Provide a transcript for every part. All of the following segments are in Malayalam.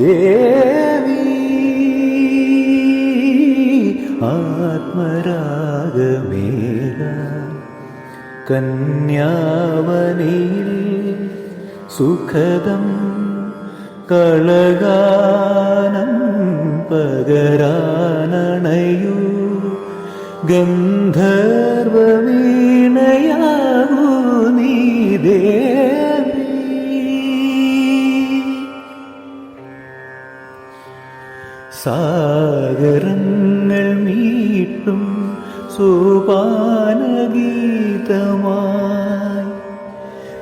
ദേവി ആത്മരാഗമേക കന്യാവനിൽ സുഖദം കളകാനം പകരാനണയൂ. ഗന്ധർവീണയാകൂ നീ ദേവി. സാഗരങ്ങൾ മീട്ടും സോപാനഗീതമായി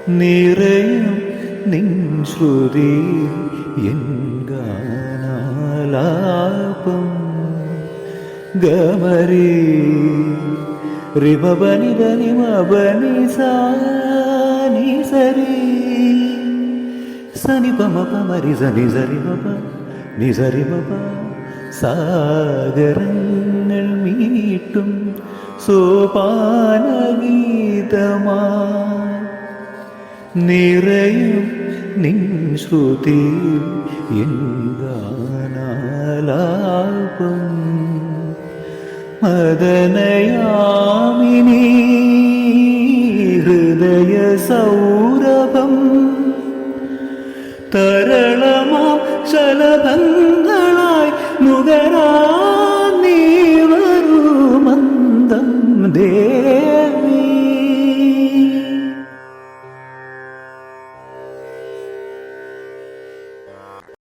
നിറയും നിൻ ശ്രുതി എൻ ഗാനാലാപം. ഗമരി സരി സനി പമ പമരി സനി സരി മപ നിസരി മപ സാഗരങ്ങൾ മീട്ടും സോപാനഗീതമാ. നിറയും നിൻ ശ്രുതി എൻ ഗാനാലാപം. മദനയാമിനി ഹൃദയ സൗരഭം. തരളമാ ശലഭങ്ങളായി നുകരാ നീ മന്ദം ദേവി.